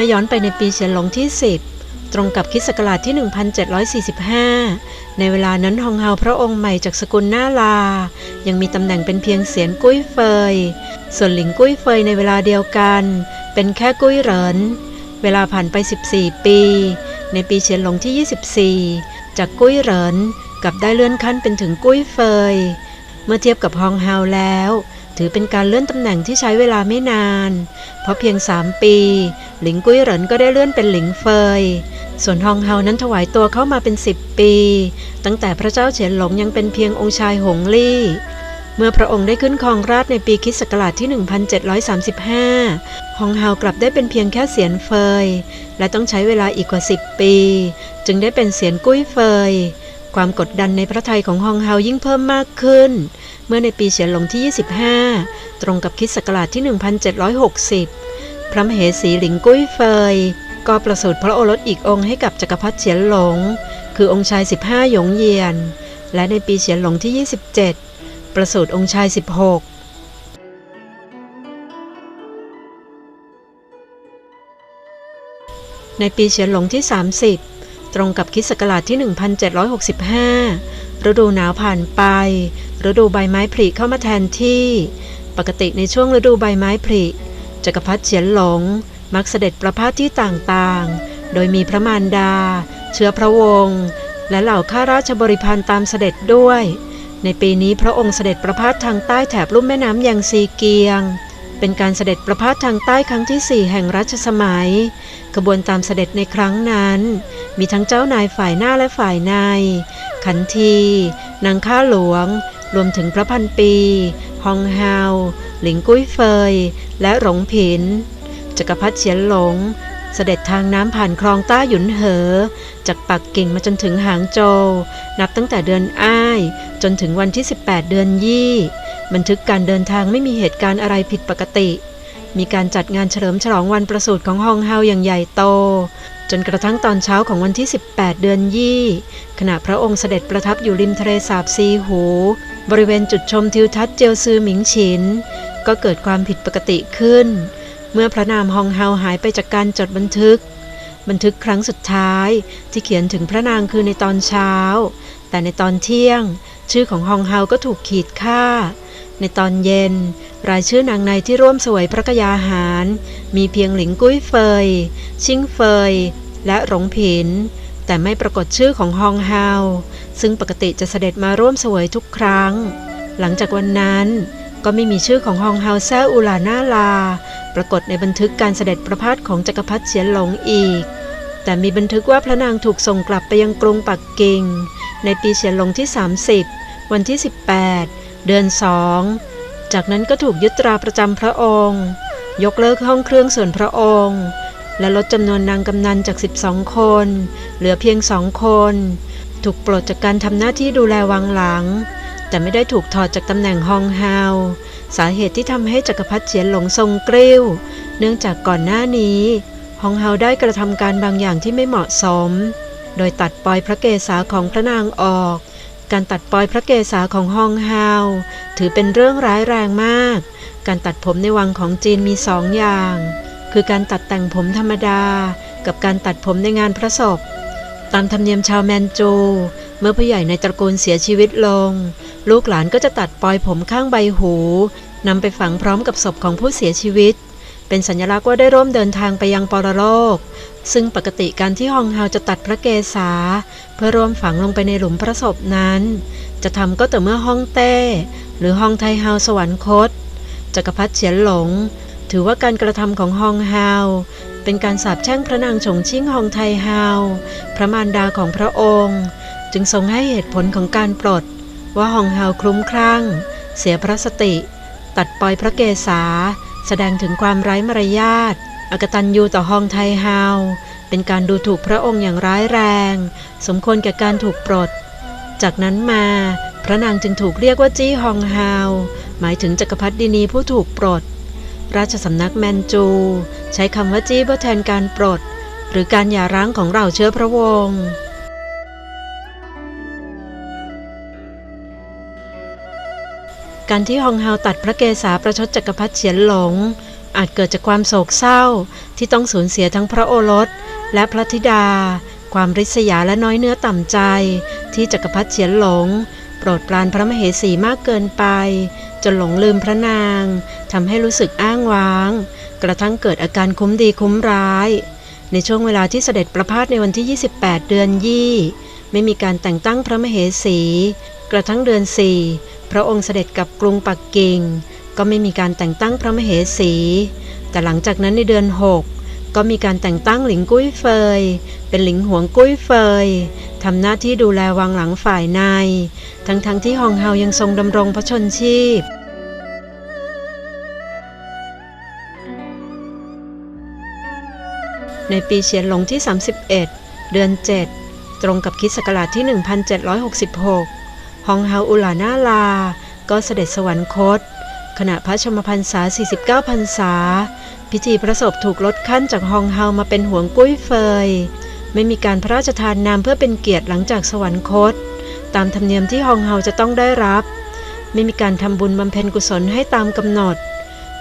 มื่อย้อนไปในปีเฉียนหลงที่ 10 ตรงกับคิสต์ศักราชที่ 1745 ในเวลานั้นฮองเฮาพระองค์ใหม่จากสกุลหน้าลา ยังมีตำแหน่งเป็นเพียงเสียนกุ้ยเฟย ส่วนหลิงกุ้ยเฟยในเวลาเดียวกัน เป็นแค่กุ้ยเหริน เวลาผ่านไป 14 ปี ในปีเฉียนหลงที่ 24 จากกุ้ยเหรินกลับได้เลื่อนขั้นเป็นถึงกุ้ยเฟย เมื่อเทียบกับฮองเฮาแล้ว ถือเป็นการเลื่อนตำแหน่งที่ใช้เวลาไม่นาน เพราะเพียง3ปี หลิงกุ้ยเหรินก็ได้เลื่อนเป็นหลิงเฟย ส่วนฮองเฮานั้นถวายตัวเข้ามาเป็น10ปี ตั้งแต่พระเจ้าเฉียนหลงยังเป็นเพียงองค์ชายหงลี่เมื่อพระองค์ได้ขึ้นครองราชในปีคริสต์ศักราชที่ 1735 ฮองเฮากลับได้เป็นเพียงแค่เสียนเฟย และต้องใช้เวลาอีกกว่า 10 ปี จึงได้เป็นเสียนกุ้ยเฟย ความกดดันในพระทัยของฮองเฮายิ่งเพิ่มมากขึ้น เมื่อในปีเฉียนหลงที่ 25 ตรงกับคริสต์ศักราชที่ 1760 พระมเหสีหลิงกุ้ยเฟย ก็ประสูติพระโอรสอีกองค์ให้กับจักรพรรดิเฉียนหลง คือองค์ชาย 15 หยงเยียน และในปีเฉียนหลงที่ 27 ประสูติองค์ชาย 16ในปีเฉียนหลงที่ 30 ตรงกับคริสต์ศักราชที่ 1765 ฤดูหนาวผ่านไป ฤดูใบไม้ผลิเข้ามาแทนที่ ปกติในช่วงฤดูใบไม้ผลิจักรพรรดิเฉียนหลง มักเสด็จประพาสที่ต่างๆ โดยมีพระมารดา เชื้อพระวงศ์และเหล่าข้าราชบริพารตามเสด็จด้วย ในปีนี้พระองค์เสด็จประพาสทางใต้แถบลุ่มแม่น้ำยังซีเกียง เป็นการเสด็จประพาสทางใต้ครั้งที่สี่แห่งรัชสมัย ขบวนตามเสด็จในครั้งนั้น มีทั้งเจ้านายฝ่ายหน้าและฝ่ายใน ขันที นางข้าหลวง รวมถึงพระพันปี ฮองเฮาหลิงกุ้ยเฟย และหลงผิน จักรพรรดิเฉียนหลง เสด็จทางน้ำผ่านคลองต้าหยุนเหอ จากปักกิ่งมาจนถึงหางโจว นับตั้งแต่เดือนอ้าย จนถึงวันที่ 18 เดือนยี่ บันทึกการเดินทางไม่มีเหตุการณ์อะไรผิดปกติ มีการจัดงานเฉลิมฉลองวันประสูติของฮองเฮาอย่างใหญ่โตจนกระทั่งตอนเช้าของวันที่ 18 เดือนยี่ ขณะพระองค์เสด็จประทับอยู่ริมทะเลสาบซีหู บริเวณจุดชมทิวทัศน์เจียวซือหมิงฉิน ก็เกิดความผิดปกติขึ้น เมื่อพระนามฮองเฮาหายไปจากการจดบันทึก บันทึกครั้งสุดท้ายที่เขียนถึงพระนางคือในตอนเช้า แต่ในตอนเที่ยง ชื่อของฮองเฮาก็ถูกขีดค่า ในตอนเย็น รายชื่อนางในที่ร่วมสวยพระกยาหาร มีเพียงหลิงกุ้ยเฟย ชิงเฟย และหลงผิน แต่ไม่ปรากฏชื่อของฮองเฮาซึ่งปกติจะเสด็จมาร่วมสวยทุกครั้ง หลังจากวันนั้นก็ไม่มีชื่อของฮองเฮาแซ่อูลาน่าลา ปรากฏในบันทึกการเสด็จประพาสของจักรพรรดิเฉียนหลงอีก แต่มีบันทึกว่าพระนางถูกส่งกลับไปยังกรุงปักกิ่ง ในปีเฉียนหลงที่ 30 วันที่ 18 เดือนสองจากนั้นก็ถูกยึดตราประจำพระองค์ ยกเลิกห้องเครื่องส่วนพระองค์ และลดจำนวนนางกำนันจาก 12 คน เหลือเพียงสองคน ถูกปลดจากการทำหน้าที่ดูแลวังหลัง แต่ไม่ได้ถูกถอดจากตำแหน่งฮองเฮาสาเหตุที่ทำให้จักรพรรดิเฉียนหลงทรงกริ้ว เนื่องจากก่อนหน้านี้ฮองเฮาได้กระทำการบางอย่างที่ไม่เหมาะสม โดยตัดปลอยพระเกศาของพระนางออก การตัดปลอยพระเกศาของฮองเฮาถือเป็นเรื่องร้ายแรงมาก การตัดผมในวังของจีนมีสองอย่าง คือการตัดแต่งผมธรรมดา กับการตัดผมในงานพระศพ ตามธรรมเนียมชาวแมนจู เมื่อผู้ใหญ่ในตระกูลเสียชีวิตลง ลูกหลานก็จะตัดปลอยผมข้างใบหูนำไปฝังพร้อมกับศพของผู้เสียชีวิต เป็นสัญลักษณ์ว่าได้ร่วมเดินทางไปยังปรโลก ซึ่งปกติการที่ฮองเฮาจะตัดพระเกศา เพื่อร่วมฝังลงไปในหลุมพระศพนั้น จะทำก็แต่เมื่อฮ่องเต้ หรือฮองไทเฮาสวรรคตจักรพรรดิเฉียนหลง ถือว่าการกระทำของฮองเฮาเป็นการสาปแช่งพระนางฉงชิ่งฮองไทเฮาพระมารดาของพระองค์ จึงทรงให้เหตุผลของการปลด ว่าฮองเฮาคลุ้มคลั่ง เสียพระสติ ตัดปล่อยพระเกศาแสดงถึงความไร้มารยาทอกตันยูต่อฮองไทเฮาเป็นการดูถูกพระองค์อย่างร้ายแรง สมควรแก่การถูกปลด จากนั้นมา พระนางจึงถูกเรียกว่าจี้ฮองเฮาหมายถึงจักรพรรดินีผู้ถูกปลด ราชสำนักแมนจู ใช้คำว่าจี้เพื่อแทนการปลด หรือการหย่าร้างของเราเชื้อพระวงศ์การที่ฮองเฮาตัดพระเกศาประชดจักรพรรดิเฉียนหลง อาจเกิดจากความโศกเศร้าที่ต้องสูญเสียทั้งพระโอรส และพระธิดา ความริษยาและน้อยเนื้อต่ำใจ ที่จักรพรรดิเฉียนหลง โปรดปรานพระมเหสีมากเกินไป จนหลงลืมพระนางทำให้รู้สึกอ้างว้าง กระทั่งเกิดอาการคุ้มดีคุ้มร้าย ในช่วงเวลาที่เสด็จประพาสในวันที่ 28 เดือนยี่ไม่มีการแต่งตั้งพระมเหสี กระทั่งเดือนสี่พระองค์เสด็จกลับกรุงปักกิ่ง ก็ไม่มีการแต่งตั้งพระมเหสี แต่หลังจากนั้นในเดือน6 ก็มีการแต่งตั้งหลิงกุ้ยเฟย เป็นหลิงหวงกุ้ยเฟยทำหน้าที่ดูแลวังหลังฝ่ายใน ทั้งๆทที่ฮองเฮายังทรงดำรงพระชนชีพในปีเฉียนหลงที่ 31 เดือน 7 ตรงกับคิดศักราชที่ 1766 ฮองเฮาอุลานาลา ก็เสด็จสวรรคต ขณะพระชมพรรษา 49 พรรษา พิธีประสบถูกลดขั้นจากฮองเฮามาเป็นหวงกุ้ยเฟย ไม่มีการพระราชทานนามเพื่อเป็นเกียรติหลังจากสวรรคต ตามธรรมเนียมที่ฮองเฮาจะต้องได้รับ ไม่มีการทำบุญบำเพ็ญกุศลให้ตามกำหนด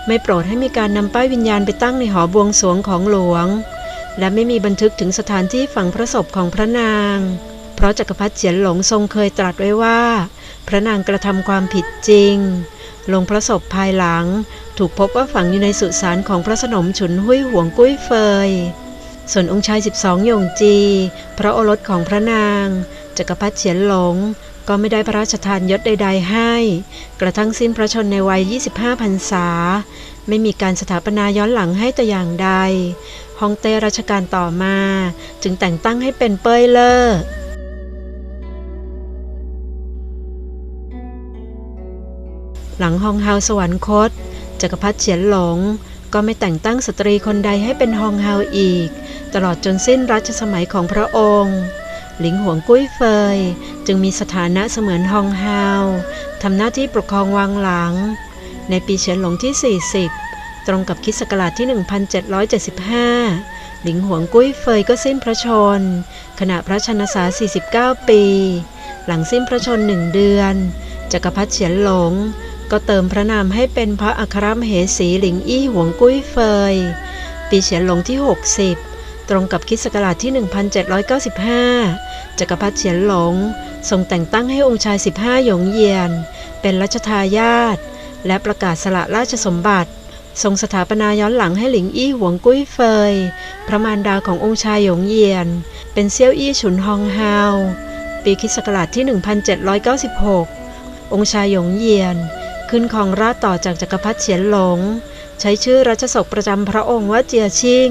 ไม่โปรดให้มีการนำป้ายวิญญาณไปตั้งในหอบวงสรวงของหลวง และไม่มีบันทึกถึงสถานที่ฝังพระศพของพระนาง เพราะจักรพรรดิเฉียนหลงทรงเคยตรัสไว้ว่า พระนางกระทำความผิดจริง ลงพระศพภายหลัง ถูกพบว่าฝังอยู่ในสุสานของพระสนมฉุนหุ้ยห่วงกุ้ยเฟย ส่วนองค์ชาย 12หยงจี พระโอรสของพระนาง จักรพรรดิเฉียนหลง ก็ไม่ได้พระราชทานยศใด ๆ ให้ กระทั่งสิ้นพระชนในวัย 25พรรษา ไม่มีการสถาปนาย้อนหลังให้แต่อย่างใด ฮองเต้รัชกาลต่อมา จึงแต่งตั้งให้เป็นเป้ยเลอ หลังฮองเฮาสวรรคต จักรพรรดิเฉียนหลง ก็ไม่แต่งตั้งสตรีคนใดให้เป็นฮองเฮาอีก ตลอดจนสิ้นรัชสมัยของพระองค์ หลิงหวงกุ้ยเฟย จึงมีสถานะเสมือนฮองเฮาทำหน้าที่ปกครองวังหลัง ในปีเฉียนหลงที่ 40 ตรงกับคิศักราชที่ 1775 หลิงหวงกุ้ยเฟยก็สิ้นพระชน ขณะพระชนษา 49 ปี หลังสิ้นพระชนหนึ่งเดือน จักรพรรดิเฉียนหลง ก็เติมพระนามให้เป็นพระอัครมเหสีหลิงอี้หวงกุ้ยเฟย ปีเฉียนหลงที่ 60 ตรงกับคิสต์ศักราชที่ 1795 จักรพรรดิเฉียนหลงทรงแต่งตั้งให้องค์ชาย 15 หยงเยียน เป็นรัชทายาทและประกาศสละราชสมบัติ ทรงสถาปนาย้อนหลังให้หลิงอี้หวงกุ้ยเฟย พระมารดาขององค์ชายหยงเยียน เป็นเซี่ยวอี้ฉุนฮองฮาว ปีคิสต์ศักราชที่ 1796 องค์ชายหยงเยียน ขึ้นครองราชต่อจากจักรพรรดิเฉียนหลง ใช้ชื่อรัชสกประจำพระองค์ว่าเจียชิ่ง